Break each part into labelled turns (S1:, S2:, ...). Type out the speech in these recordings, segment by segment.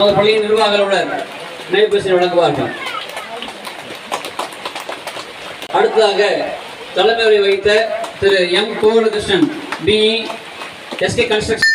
S1: நமது பள்ளியின் நிர்வாக அலுவலர் நினைவுபரிசனை வழங்குவார்கள். அடுத்ததாக தலைமை வைத்த வகித்த திரு M Gokulakrishnan BE SK construction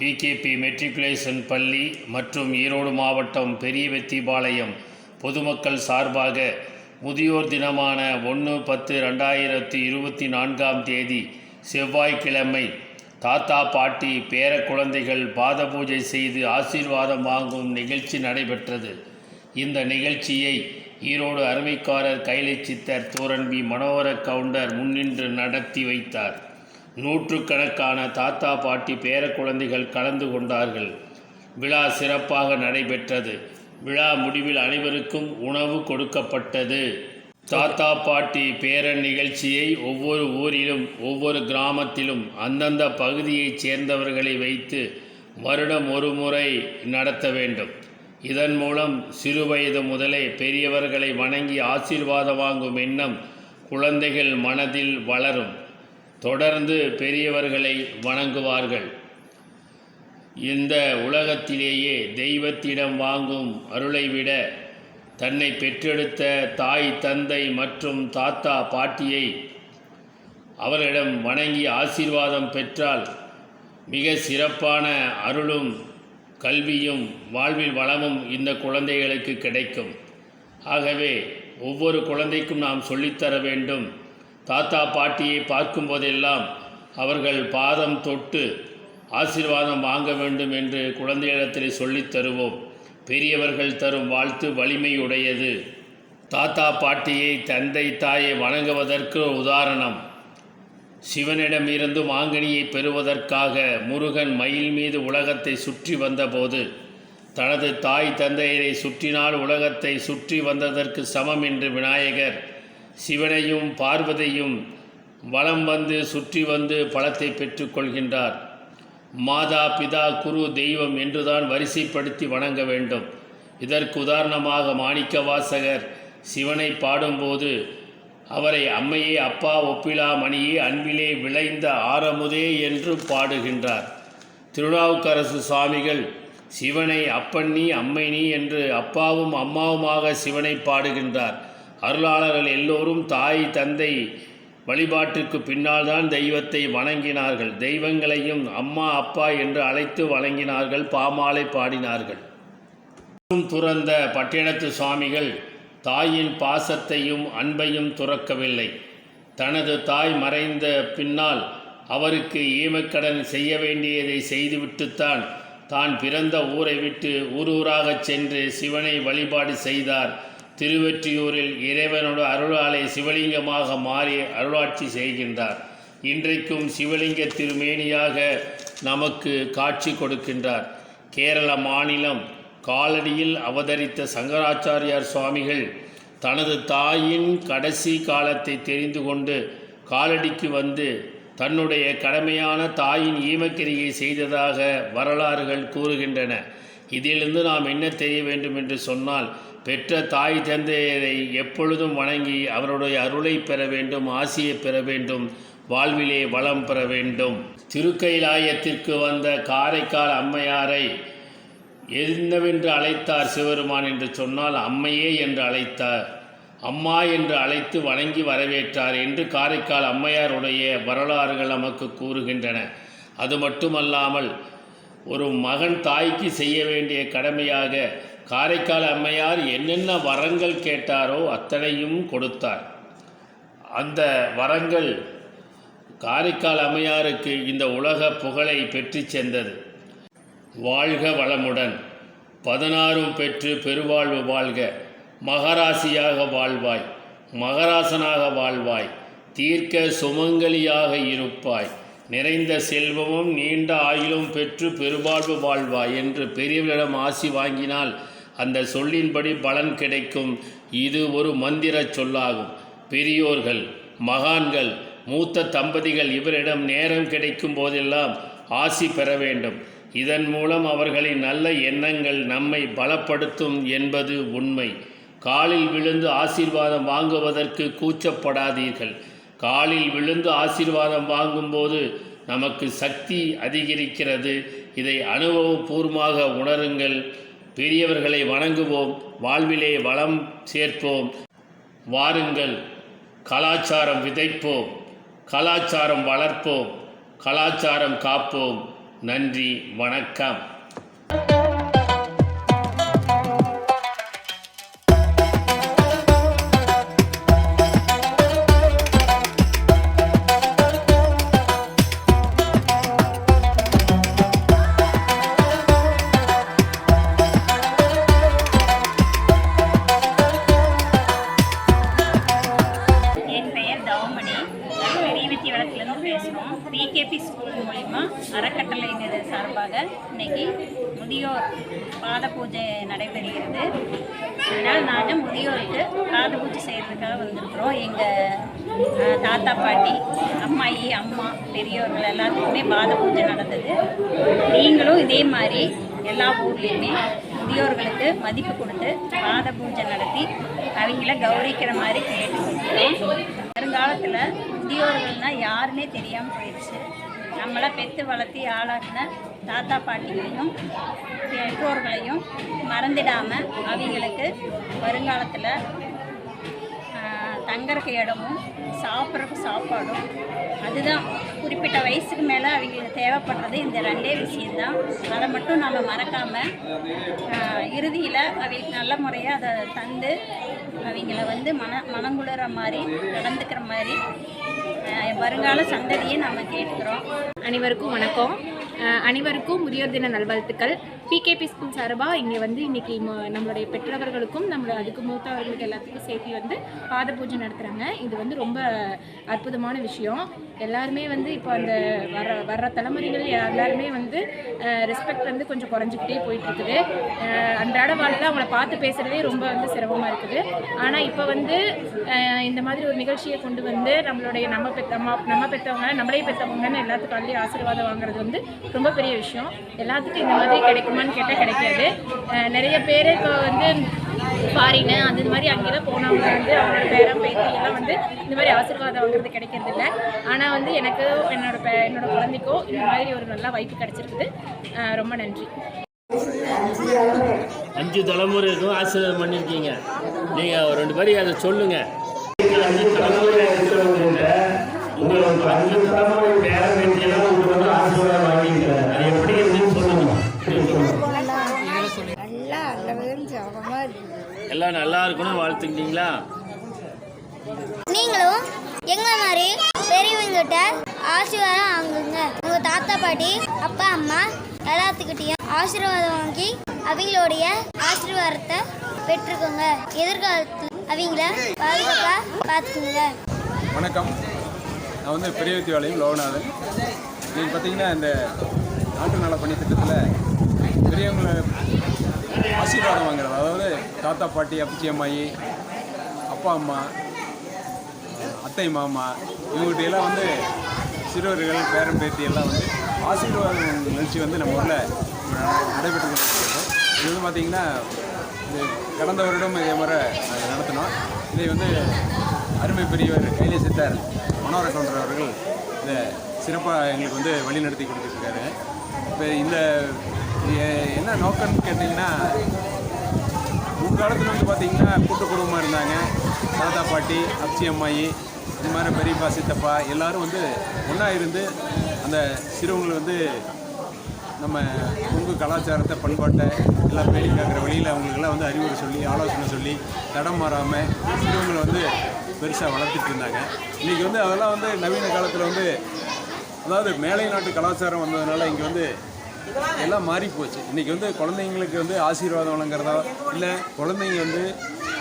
S2: PKB matriculation பள்ளி மற்றும் ஈரோடு மாவட்டம் பெரிய வெத்திபாளையம் பொதுமக்கள் சார்பாக முதியோர் தினமான ஒன்று பத்து ரெண்டாயிரத்தி இருபத்தி நான்காம் தேதி செவ்வாய்க்கிழமை தாத்தா பாட்டி பேர குழந்தைகள் பாத பூஜை செய்து ஆசீர்வாதம் வாங்கும் நிகழ்ச்சி நடைபெற்றது. இந்த நிகழ்ச்சியை ஈரோடு அருமைக்காரர் கைலை சித்தர் தோரன்பி மனோகர கவுண்டர் முன்னின்று நடத்தி வைத்தார். நூற்றுக்கணக்கான தாத்தா பாட்டி பேர குழந்தைகள் கலந்து கொண்டார்கள். விழா சிறப்பாக நடைபெற்றது. விழா முடிவில் அனைவருக்கும் உணவு கொடுக்கப்பட்டது. தாத்தா பாட்டி பேரன் நிகழ்ச்சியை ஒவ்வொரு ஊரிலும் ஒவ்வொரு கிராமத்திலும் அந்தந்த பகுதியைச் சேர்ந்தவர்களை வைத்து வருடம் ஒரு முறை நடத்த வேண்டும். இதன் மூலம் சிறுவயது முதலே பெரியவர்களை வணங்கி ஆசீர்வாதம் வாங்கும் எண்ணம் குழந்தைகள் மனதில் வளரும். தொடர்ந்து பெரியவர்களை வணங்குவார்கள். இந்த உலகத்திலேயே தெய்வத்திடம் வாங்கும் அருளை விட தன்னை பெற்றெடுத்த தாய் தந்தை மற்றும் தாத்தா பாட்டியை அவர்களிடம் வணங்கி ஆசீர்வாதம் பெற்றால் மிக சிறப்பான அருளும் கல்வியும் வாழ்வில் வளமும் இந்த குழந்தைகளுக்கு கிடைக்கும். ஆகவே ஒவ்வொரு குழந்தைக்கும் நாம் சொல்லித்தர வேண்டும். தாத்தா பாட்டியை பார்க்கும் போதெல்லாம் அவர்கள் பாதம் தொட்டு ஆசீர்வாதம் வாங்க வேண்டும் என்று குழந்தைகளிடத்திலே சொல்லித் தருவோம். பெரியவர்கள் தரும் வாழ்த்து வலிமையுடையது. தாத்தா பாட்டியை தந்தை தாயை வணங்குவதற்கு உதாரணம். சிவனிடமிருந்து மாங்கனியை பெறுவதற்காக முருகன் மயில் மீது உலகத்தை சுற்றி வந்தபோது தனது தாய் தந்தையரை சுற்றினால் உலகத்தை சுற்றி வந்ததற்கு சமம் என்று விநாயகர் சிவனையும் பார்வதியும் வலம் வந்து சுற்றி வந்து பழத்தை பெற்றுக்கொள்கின்றார் மாதா பிதா குரு தெய்வம் என்றுதான் வரிசைப்படுத்தி வணங்க வேண்டும். இதற்கு உதாரணமாக மாணிக்க வாசகர் சிவனை பாடும்போது அவரை அம்மையே அப்பா ஒப்பிலா மணியே அன்பிலே விளைந்த ஆரமுதே என்று பாடுகின்றார். திருநாவுக்கரசு சுவாமிகள் சிவனை அப்பன் நீ அம்மை நீ என்று அப்பாவும் அம்மாவுமாக சிவனை பாடுகின்றார். அருளாளர்கள் எல்லோரும் தாய் தந்தை வழிபாட்டிற்கு பின்னால் தான் தெய்வத்தை வணங்கினார்கள். தெய்வங்களையும் அம்மா அப்பா என்று அழைத்து வணங்கினார்கள். பாமாலை பாடினார்கள். துறந்த பட்டினத்து சுவாமிகள் தாயின் பாசத்தையும் அன்பையும் துறக்கவில்லை. தனது தாய் மறைந்த பின்னால் அவருக்கு ஈமக்கடன் செய்ய வேண்டியதை செய்துவிட்டுத்தான் தான் பிறந்த ஊரை விட்டு ஊர் ஊராகச் சென்று சிவனை வழிபாடு செய்தார். திருவெற்றியூரில் இறைவனோட அருளாலை சிவலிங்கமாக மாறி அருளாட்சி செய்கின்றார். இன்றைக்கும் சிவலிங்க திருமேனியாக நமக்கு காட்சி கொடுக்கின்றார். கேரள மாநிலம் காலடியில் அவதரித்த சங்கராச்சாரியார் சுவாமிகள் தனது தாயின் கடைசி காலத்தை தெரிந்து கொண்டு காலடிக்கு வந்து தன்னுடைய கடமையான தாயின் ஈமக்கிரியை செய்ததாக வரலாறுகள் கூறுகின்றன. இதிலிருந்து நாம் என்ன தெரிய வேண்டும் என்று சொன்னால் பெற்ற தாய் தந்தையரை எப்பொழுதும் வணங்கி அவருடைய அருளை பெற வேண்டும் ஆசியை பெற வேண்டும் வாழ்விலே வளம் பெற வேண்டும். திருக்கைலாயத்திற்கு வந்த காரைக்கால் அம்மையாரை என்னவென்று அழைத்தார் சிவருமான் என்று சொன்னால் அம்மையே என்று அழைத்தார். அம்மா என்று அழைத்து வணங்கி வரவேற்றார் என்று காரைக்கால் அம்மையாருடைய வரலாறுகள் நமக்கு கூறுகின்றன. அது மட்டுமல்லாமல் ஒரு மகன் தாய்க்கு செய்ய வேண்டிய கடமையாக காரைக்கால் அம்மையார் என்னென்ன வரங்கள் கேட்டாரோ அத்தனையும் கொடுத்தார். அந்த வரங்கள் காரைக்கால் அம்மையாருக்கு இந்த உலக புகழை பெற்றுச் சென்றது. வாழ்க வளமுடன். பதினாறும் பெற்று பெருவாழ்வு வாழ்க. மகராசியாக வாழ்வாய். மகராசனாக வாழ்வாய். தீர்க்க சுமங்கலியாக இருப்பாய். நிறைந்த செல்வமும் நீண்ட ஆயுளும் பெற்று பெருவாழ்வு வாழ்வாய் என்று பெரியவரிடம் ஆசி வாங்கினால் அந்த சொல்லின்படி பலன் கிடைக்கும். இது ஒரு மந்திர சொல்லாகும். பெரியோர்கள் மகான்கள் மூத்த தம்பதிகள் இவரிடம் நேரம் கிடைக்கும் போதெல்லாம் ஆசி பெற வேண்டும். இதன் மூலம் அவர்களின் நல்ல எண்ணங்கள் நம்மை பலப்படுத்தும் என்பது உண்மை. காலில் விழுந்து ஆசீர்வாதம் வாங்குவதற்கு கூச்சப்படாதீர்கள். காலில் விழுந்து ஆசீர்வாதம் வாங்கும்போது நமக்கு சக்தி அதிகரிக்கிறது. இதை அனுபவபூர்வமாக உணருங்கள். பெரியவர்களை வணங்குவோம் வாழ்விலே வளம் சேர்ப்போம். வாருங்கள் கலாச்சாரம் விதைப்போம் கலாச்சாரம் வளர்ப்போம் கலாச்சாரம் காப்போம். நன்றி வணக்கம்.
S3: பிகேபி ஸ்கூல் மூலிமா அறக்கட்டளையினர் சார்பாக இன்னைக்கு முதியோர் பாத பூஜை நடைபெறுகிறது. அதனால் நாங்கள் முதியோருக்கு பாத பூஜை செய்கிறதுக்காக வந்திருக்கிறோம். எங்கள் தாத்தா பாட்டி அம்மாயி அம்மா பெரியோர்கள் எல்லாத்துக்குமே பாத பூஜை நடந்தது. நீங்களும் இதே மாதிரி எல்லா ஊர்லேயுமே முதியோர்களுக்கு மதிப்பு கொடுத்து பாத பூஜை நடத்தி அவங்கள கௌரவிக்கிற மாதிரி கேட்டுக்கொள்கிறோம். வருங்காலத்தில் முதியோர்கள்னா யாருன்னே தெரியாமல் போயிடுச்சு. நம்மளை பெற்று வளர்த்தி ஆளாக்கின தாத்தா பாட்டிகளையும் பெற்றோர்களையும் மறந்துடாமல் அவங்களுக்கு வருங்காலத்தில் தங்கறக்கு இடமும் சாப்பிட்றக்கு சாப்பாடும் அதுதான். குறிப்பிட்ட வயசுக்கு மேலே அவங்களுக்கு தேவைப்படுறது இந்த ரெண்டே விஷயந்தான் அதை மட்டும் நம்ம மறக்காமல் இறுதியில் அவங்களுக்கு நல்ல முறையாக அதை தந்து அவங்கள வந்து மன மனங்குளிர மாதிரி நடந்துக்கிற மாதிரி வருங்கால சந்ததியை நம்ம கேட்டுக்கிறோம்.
S4: அனைவருக்கும் வணக்கம். அனைவருக்கும் முதியோர் தின நல்வாழ்த்துக்கள். பிகேபி ஸ்கூல் சார்பாக இங்கே வந்து இன்றைக்கி நம்மளுடைய பெற்றவர்களுக்கும் நம்மளோட அதுக்கு மூத்தவர்களுக்கு எல்லாத்துக்கும் சேர்த்து வந்து பாத பூஜை நடத்துகிறாங்க இது வந்து ரொம்ப அற்புதமான விஷயம். எல்லாருமே வந்து இப்போ அந்த வர வர்ற தலைமுறைகள் எல்லாருமே வந்து ரெஸ்பெக்ட் வந்து கொஞ்சம் குறைஞ்சிக்கிட்டே போயிட்டுருக்குது. அன்றாட வாழ்க்கை அவங்கள பார்த்து பேசுகிறதே ரொம்ப வந்து சிரமமாக இருக்குது. ஆனால் இப்போ வந்து இந்த மாதிரி ஒரு நிகழ்ச்சியை கொண்டு வந்து நம்மளுடைய நம்ம பெத்த நம்ம நம்ம பெற்றவங்க நம்மளே பெற்றவங்கன்னு எல்லாத்துக்கும் அள்ளி ஆசீர்வாதம் வாங்குறது வந்து ரொம்ப பெரிய விஷயம். எல்லாத்துக்கும் இந்த மாதிரி கிடைக்கும் கிடைக்குமான்னு கேட்டால் கிடைக்காது. நிறைய பேர் இப்போ வந்து ஃபாரினு அந்த மாதிரி அங்கெல்லாம் போனவங்க வந்து அவங்களோட பேரன் பேத்தி எல்லாம் வந்து இந்த மாதிரி ஆசீர்வாதம் வாங்குறது கிடைக்கிறது இல்லை. ஆனால் வந்து எனக்கு என்னோட பே என்னோட குழந்தைக்கோ இந்த மாதிரி ஒரு நல்ல வாய்ப்பு கிடைச்சிருக்குது. ரொம்ப நன்றி.
S2: அஞ்சு தலைமுறைக்கும் ஆசீர்வாதம் பண்ணியிருக்கீங்க நீங்கள் ஒரு ரெண்டு பேரும் அதை சொல்லுங்கள்
S5: அஞ்சு தலைமுறை உங்களுக்கு அஞ்சு தலைமுறை பேரம் பேட்டியெல்லாம் உங்களுக்கு வந்து ஆசீர்வாதம் வாங்கிக்கிறார் அது எப்படி
S6: நல்லா
S2: எல்லாம் நல்லா இருக்கணும்னு வாழ்த்துக்கிட்டீங்களா?
S7: நீங்களும் எங்களை மாதிரி பெரியவங்கிட்ட ஆசீர்வாதம் வாங்குங்க. உங்க தாத்தா பாட்டி அப்பா அம்மா எல்லாத்துக்கிட்டையும் ஆசீர்வாதம் வாங்கி அவங்களுடைய ஆசீர்வாதத்தை பெற்றுக்கோங்க. எதிர்காலத்தில் அவங்கள பாதுகாப்பா பார்த்துக்குங்க.
S8: வணக்கம். நான் வந்து பெரியவத்தி வாளையம் லோகநாதன். நீங்கள் பார்த்தீங்கன்னா இந்த நாட்டு நல பணி திட்டத்தில் பெரியவங்களை ஆசீர்வாதம் வாங்குறது. அதாவது தாத்தா பாட்டி அப்பச்சி அம்மாயி அப்பா அம்மா அத்தை மாமா இவங்ககிட்ட எல்லாம் வந்து சிறுவர்கள் பேரன் பேத்தி எல்லாம் வந்து ஆசீர்வாதம் நிகழ்ச்சி வந்து நம்ம ஊரில் நடைபெற்று இது வந்து பார்த்திங்கன்னா இது கடந்த வருடம் இதே மாதிரி நாங்கள் நடத்தினோம். இதை வந்து அருமை பெரியவர் கைலை சித்தர் மனோர கவுண்டர் அவர்கள் இதை சிறப்பாக எங்களுக்கு வந்து வழிநடத்தி கொடுத்துருக்காரு. இப்போ இந்த என்ன நோக்கம்னு கேட்டிங்கன்னா முன்காலத்தில் வந்து பார்த்திங்கன்னா கூட்டு குடும்பமாக இருந்தாங்க. தாத்தா பாட்டி அப்சி அம்மாயி இந்த மாதிரி பெரியப்பா சித்தப்பா எல்லோரும் வந்து ஒன்றா இருந்து அந்த சிறுவங்களை வந்து நம்ம கொங்கு கலாச்சாரத்தை பண்பாட்டை எல்லாம் பேடி கேட்குற வழியில் அவங்களுக்கெல்லாம் வந்து அறிவுரை சொல்லி ஆலோசனை சொல்லி தடம் மாறாமல் சிறுவங்களை வந்து பெருசாக வளர்த்துட்டு இருந்தாங்க. இன்றைக்கி வந்து அதெல்லாம் வந்து நவீன காலத்தில் வந்து அதாவது மேலை நாட்டு கலாச்சாரம் வந்ததுனால இங்கே வந்து எல்லாம் மாறி போச்சு. இன்றைக்கி வந்து குழந்தைங்களுக்கு வந்து ஆசீர்வாதம் வழங்குறதா? இல்லை குழந்தைங்க வந்து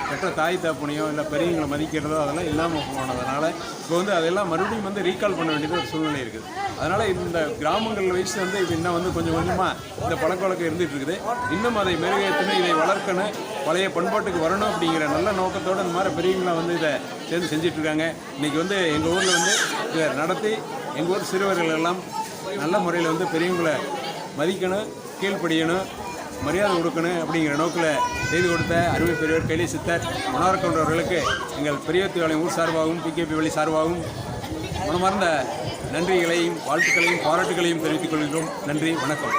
S8: பெற்ற தாய் தாப்புனையோ இல்லை பெரியவங்களை மதிக்கிறதோ அதெல்லாம் இல்லாமல் போனதுனால இப்போ வந்து அதெல்லாம் மறுபடியும் வந்து ரீகால் பண்ண வேண்டியது ஒரு சூழ்நிலை இருக்குது. அதனால் இந்த கிராமங்கள் வயசு வந்து இப்போ இன்னும் வந்து கொஞ்சம் கொஞ்சமாக இந்த பழக்க வழக்கம் இருந்துகிட்டு இருக்குது. இன்னும் அதை மெருகேற்றணும் இதை வளர்க்கணும் பழைய பண்பாட்டுக்கு வரணும் அப்படிங்கிற நல்ல நோக்கத்தோடு இந்த மாதிரி பெரியவங்களாம் வந்து இதை சேர்ந்து செஞ்சிட்ருக்காங்க இன்றைக்கி வந்து எங்கள் ஊரில் வந்து இதை நடத்தி எங்கள் ஊர் சிறுவர்கள் எல்லாம் நல்ல முறையில் வந்து பெரியவங்களை மதிக்கணும் கீழ்ப்படியணும் மரியாதை கொடுக்கணும் அப்படிங்கிற நோக்கில் செய்து கொடுத்த அருமை பெரியவர் கைலி சித்தர் மனோரக்கவுண்டர் அவர்களுக்கு எங்கள் பெரியவத்திவாளையம் ஊர் சார்பாகவும் பிகேபி வழி சார்பாகவும் மனமார்ந்த நன்றிகளையும் வாழ்த்துக்களையும் பாராட்டுகளையும் தெரிவித்துக் கொள்கிறோம் நன்றி வணக்கம்.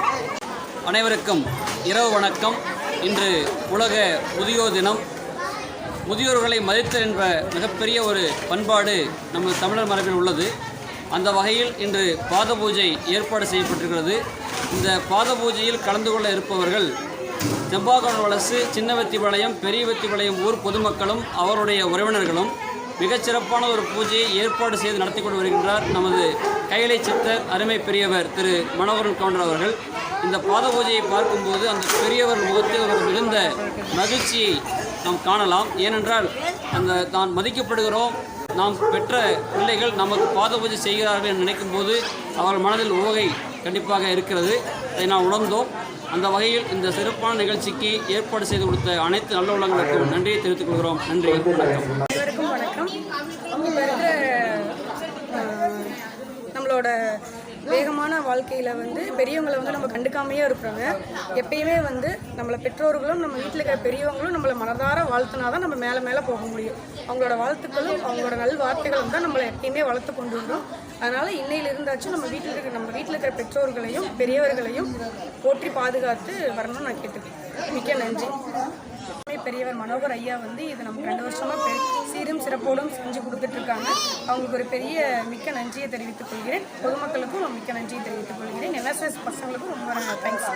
S1: அனைவருக்கும் இரவு வணக்கம். இன்று உலக முதியோர் தினம். முதியோர்களை மதித்தல் என்ற மிகப்பெரிய ஒரு பண்பாடு நமது தமிழர் மரபில் உள்ளது. அந்த வகையில் இன்று பாத பூஜை ஏற்பாடு செய்யப்பட்டிருக்கிறது. இந்த பாத பூஜையில் கலந்து கொள்ள இருப்பவர்கள் செம்பாக்கோடு வலசு சின்னவத்திபாளையம் பெரியவத்திபாளையம் ஊர் பொதுமக்களும் அவருடைய உறவினர்களும் மிகச்சிறப்பான ஒரு பூஜையை ஏற்பாடு செய்து நடத்தி கொண்டு வருகின்றார் நமது கைலை சித்தர் அருமை பெரியவர் திரு மனோகரன் கவுண்டர் அவர்கள். இந்த பாத பூஜையை பார்க்கும்போது அந்த பெரியவர் முகத்தில் ஒரு மிகுந்த மகிழ்ச்சியை நாம் காணலாம். ஏனென்றால் அந்த தான் மதிக்கப்படுகிறோம். நாம் பெற்ற பிள்ளைகள் நமக்கு பாத பூஜை செய்கிறார்கள் என்று நினைக்கும் போது அவர்கள் மனதில் ஓகை கண்டிப்பாக இருக்கிறது. அதை நாம் உணர்ந்தோம். அந்த வகையில் இந்த சிறப்பான நிகழ்ச்சிக்கு ஏற்பாடு செய்து கொடுத்த அனைத்து நல்ல உள்ளங்களுக்கும் நன்றியை தெரிவித்துக் கொள்கிறோம். நன்றி. வணக்கம்.
S6: வணக்கம். நம்மளோட வேகமான வாழ்க்கையில் வந்து பெரியவங்களை வந்து நம்ம கண்டுக்காமையே இருக்கிறாங்க எப்பயுமே வந்து நம்மளை பெற்றோர்களும் நம்ம வீட்டில் இருக்கிற பெரியவங்களும் நம்மளை மனதார வாழ்த்துனா தான் நம்ம மேலே மேலே போக முடியும். அவங்களோட வாழ்த்துக்களும் அவங்களோட நல் வார்த்தைகளும் தான் நம்மளை எப்பயுமே வளர்த்து கொண்டு வரும். அதனால் இன்னையில இருந்தாச்சும் நம்ம வீட்டில் இருக்கிற நம்ம வீட்டில் இருக்கிற பெற்றோர்களையும் பெரியவர்களையும் போற்றி பாதுகாத்து வரணும்னு நான் கேட்டுக்கிறேன். மிக்க நன்றி. பெரியவர் மனோகர் ஐயா வந்து இது நமக்கு ரெண்டு வருஷமாக பெரிய சீரும் சிறப்போடும் செஞ்சு கொடுத்துட்டு இருக்காங்க அவங்களுக்கு ஒரு பெரிய மிக்க நன்றியை தெரிவித்துக் கொள்கிறேன். பொதுமக்களுக்கும் மிக்க நன்றியை தெரிவித்துக் கொள்கிறேன். என்எஸ்எஸ் பசங்களுக்கும் ரொம்ப தேங்க்ஸ்